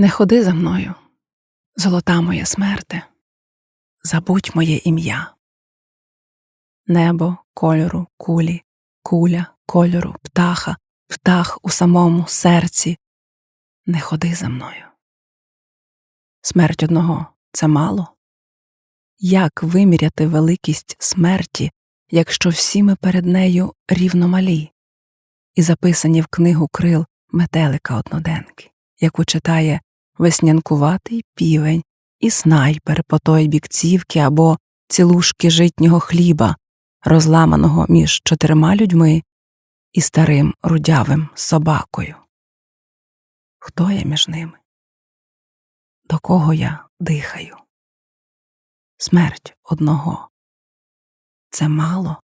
Не ходи за мною, золота моя смерте, забудь моє ім'я. Небо кольору кулі, куля кольору птаха, птах у самому серці. Не ходи за мною. Смерть одного це мало? Як виміряти великість смерті, якщо всі ми перед нею рівномалі, і записані в книгу крил метелика одноденки, яку читає веснянкуватий півень і снайпер по той бік цівки або цілушки житнього хліба, розламаного між чотирма людьми і старим рудявим собакою. Хто я між ними? До кого я дихаю? Смерть одного. Це мало.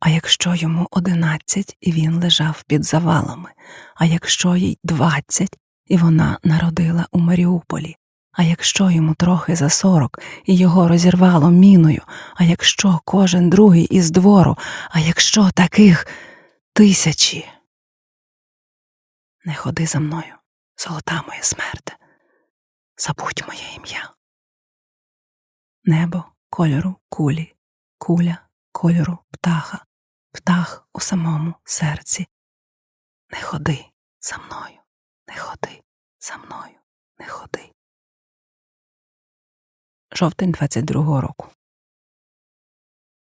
А якщо йому одинадцять і він лежав під завалами, а якщо їй двадцять і вона народила у Маріуполі, а якщо йому трохи за сорок і його розірвало міною, а якщо кожен другий із двору, а якщо таких тисячі. Не ходи за мною, золота моя смерте, забудь моє ім'я. Небо кольору кулі, куля кольору птаха, птах у самому серці. Не ходи за мною, не ходи за мною, не ходи. Жовтень 22-го року.